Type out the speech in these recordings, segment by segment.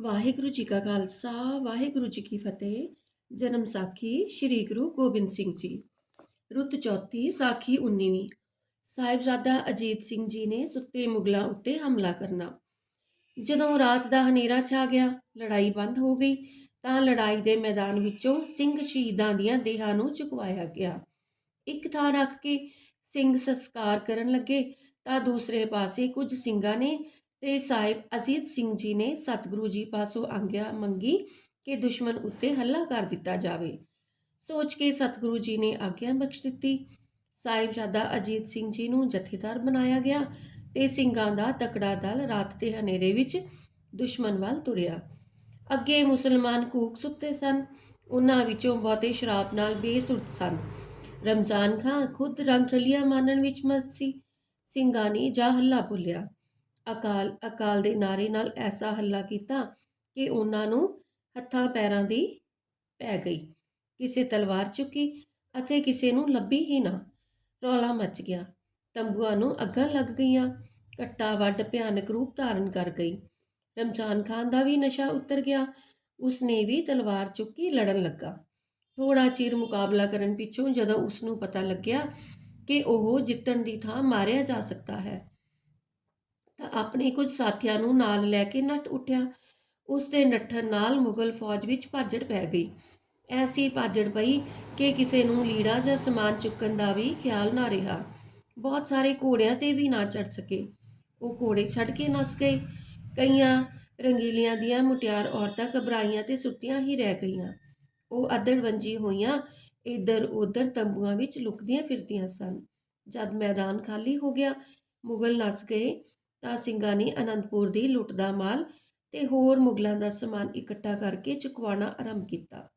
ਵਾਹਿਗੁਰੂ ਜੀ ਕਾ ਖਾਲਸਾ, ਵਾਹਿਗੁਰੂ ਜੀ ਕੀ ਫਤਿਹ। ਜਨਮ ਸਾਖੀ ਸ੍ਰੀ ਗੁਰੂ ਗੋਬਿੰਦ ਸਿੰਘ ਜੀ। ਰੁੱਤ ਚੌਥੀ ਸਾਖੀ 19ਵੀਂ ਸਾਹਿਬਜ਼ਾਦਾ ਅਜੀਤ ਸਿੰਘ ਜੀ ਨੇ ਸੁੱਤੇ ਮੁਗਲਾਂ ਉੱਤੇ ਹਮਲਾ ਕਰਨਾ। ਜਦੋਂ ਰਾਤ ਦਾ ਹਨੇਰਾ ਛਾ ਗਿਆ, ਲੜਾਈ ਬੰਦ ਹੋ ਗਈ, ਤਾਂ ਲੜਾਈ ਦੇ ਮੈਦਾਨ ਵਿੱਚੋਂ ਸਿੰਘ ਸ਼ਹੀਦਾਂ ਦੀਆਂ ਦੇਹਾਂ ਨੂੰ ਚੁਕਵਾਇਆ ਗਿਆ। ਇੱਕ ਥਾਂ ਰੱਖ ਕੇ ਸਿੰਘ ਸੰਸਕਾਰ ਕਰਨ ਲੱਗੇ, ਤਾਂ ਦੂਸਰੇ ਪਾਸੇ ਕੁਝ ਸਿੰਘਾਂ ਨੇ ਤੇ ਸਾਹਿਬ ਅਜੀਤ ਸਿੰਘ ਜੀ ਨੇ ਸਤਿਗੁਰੂ ਜੀ ਪਾਸੋਂ ਆਗਿਆ ਮੰਗੀ ਕਿ ਦੁਸ਼ਮਣ ਉੱਤੇ ਹੱਲਾ ਕਰ ਦਿੱਤਾ ਜਾਵੇ। ਸੋਚ ਕੇ ਸਤਿਗੁਰੂ ਜੀ ਨੇ ਆਗਿਆ ਬਖਸ਼ ਦਿੱਤੀ। ਸਾਹਿਬਜ਼ਾਦਾ ਅਜੀਤ ਸਿੰਘ ਜੀ ਨੂੰ ਜਥੇਦਾਰ ਬਣਾਇਆ ਗਿਆ ਤੇ ਸਿੰਘਾਂ ਦਾ ਤਕੜਾ ਦਲ ਰਾਤ ਦੇ ਹਨੇਰੇ ਵਿੱਚ ਦੁਸ਼ਮਣ ਵੱਲ ਤੁਰਿਆ। ਅੱਗੇ ਮੁਸਲਮਾਨ ਕੂਕ ਸੁੱਤੇ ਸਨ। ਉਹਨਾਂ ਵਿੱਚੋਂ ਬਹੁਤੇ ਸ਼ਰਾਬ ਨਾਲ ਬੇਸੁਰਤ ਸਨ। ਰਮਜ਼ਾਨ ਖਾਂ ਖੁਦ ਰੰਗ ਰਲੀਆ ਮਾਨਣ ਵਿੱਚ ਮਸਤ ਸੀ। ਸਿੰਘਾਂ ਨੇ ਜਾ ਹੱਲਾ ਬੋਲਿਆ ਅਕਾਲ ਅਕਾਲ ਦੇ ਨਾਰੇ ਨਾਲ ਐਸਾ ਹੱਲਾ ਕੀਤਾ ਕਿ ਉਹਨਾਂ ਨੂੰ ਹੱਥਾਂ ਪੈਰਾਂ ਦੀ ਪੈ ਗਈ। ਕਿਸੇ ਤਲਵਾਰ ਚੁੱਕੀ ਅਤੇ ਕਿਸੇ ਨੂੰ ਲੱਭੀ ਹੀ ਨਾ। ਰੌਲਾ ਮਚ ਗਿਆ। ਤੰਬੂਆਂ ਨੂੰ ਅੱਗਾਂ ਲੱਗ ਗਈਆਂ। ਕੱਟਾ ਵੱਡ ਭਿਆਨਕ ਰੂਪ ਧਾਰਨ ਕਰ ਗਈ। ਰਮਜ਼ਾਨ ਖਾਨ ਦਾ ਵੀ ਨਸ਼ਾ ਉਤਰ ਗਿਆ। ਉਸਨੇ ਵੀ ਤਲਵਾਰ ਚੁੱਕੀ ਲੜਨ ਲੱਗਾ। ਥੋੜਾ ਚਿਰ ਮੁਕਾਬਲਾ ਕਰਨ ਪਿੱਛੋਂ ਜਦੋਂ ਉਸ ਨੂੰ ਪਤਾ ਲੱਗਿਆ ਕਿ ਉਹ ਜਿੱਤਣ ਦੀ ਥਾਂ ਮਾਰਿਆ ਜਾ ਸਕਦਾ ਹੈ ਤਾਂ ਆਪਣੇ ਕੁਝ ਸਾਥੀਆਂ ਨੂੰ ਨਾਲ ਲੈ ਕੇ ਨੱਟ ਉੱਠਿਆ। ਉਸ ਦੇ ਨੱਠਣ ਨਾਲ ਮੁਗਲ ਫੌਜ ਵਿੱਚ ਭਾਜੜ ਪੈ ਗਈ। ਐਸੀ ਭਾਜੜ ਪਈ ਕਿ ਕਿਸੇ ਨੂੰ ਲੀੜਾ ਜਾਂ ਸਮਾਨ ਚੁੱਕਣ ਦਾ ਵੀ ਖਿਆਲ ਨਾ ਰਿਹਾ। ਬਹੁਤ ਸਾਰੇ ਘੋੜਿਆਂ ਤੇ ਵੀ ਨਾ ਚੜ ਸਕੇ। ਉਹ ਘੋੜੇ ਛੱਡ ਕੇ ਨਸ ਗਏ। ਕਈਆਂ ਰੰਗੀਲੀਆਂ ਦੀਆਂ ਮੁਟਿਆਰ ਔਰਤਾਂ ਘਬਰਾਈਆਂ ਤੇ ਸੁੱਤੀਆਂ ਹੀ ਰਹਿ ਗਈਆਂ। ਉਹ ਅਦੜਵੰਜੀ ਹੋਈਆਂ ਇੱਧਰ ਉੱਧਰ ਤੰਬੂਆਂ ਵਿੱਚ ਲੁਕਦੀਆਂ ਫਿਰਦੀਆਂ ਸਨ। ਜਦ ਮੈਦਾਨ ਖਾਲੀ ਹੋ ਗਿਆ, ਮੁਗਲ ਨਸ ਗਏ। ਤਾਂ ਸਿੰਘਾਂ ਨੇ ਅਨੰਦਪੁਰ ਦੀ ਲੁੱਟ ਦਾ ਮਾਲ ਤੇ ਹੋਰ ਮੁਗਲਾਂ ਦਾ ਸਮਾਨ ਇਕੱਠਾ ਕਰਕੇ ਚੁਕਵਾਉਣਾ ਆਰੰਭ ਕੀਤਾ।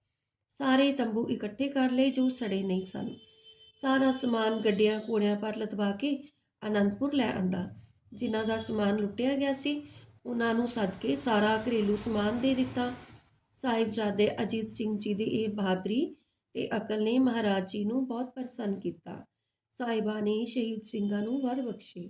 ਸਾਰੇ ਤੰਬੂ ਇਕੱਠੇ ਕਰ ਲਏ ਜੋ ਸੜੇ ਨਹੀਂ ਸਨ। ਸਾਰਾ ਸਮਾਨ ਗੱਡੀਆਂ ਕੋੜਿਆਂ ਪਰ ਲਤਵਾ ਕੇ ਅਨੰਦਪੁਰ ਲੈ ਆਂਦਾ। ਜਿਨ੍ਹਾਂ ਦਾ ਸਮਾਨ ਲੁੱਟਿਆ ਗਿਆ ਸੀ ਉਹਨਾਂ ਨੂੰ ਸੱਦ ਕੇ ਸਾਰਾ ਘਰੇਲੂ ਸਮਾਨ ਦੇ ਦਿੱਤਾ। ਸਾਹਿਬਜ਼ਾਦੇ ਅਜੀਤ ਸਿੰਘ ਜੀ ਦੀ ਇਹ ਬਹਾਦਰੀ ਤੇ ਅਕਲ ਨੇ ਮਹਾਰਾਜ ਜੀ ਨੂੰ ਬਹੁਤ ਪ੍ਰਸੰਨ ਕੀਤਾ। ਸਾਹਿਬਾਂ ਨੇ ਸ਼ਹੀਦ ਸਿੰਘਾਂ ਨੂੰ ਵਰ ਬਖਸ਼ੇ।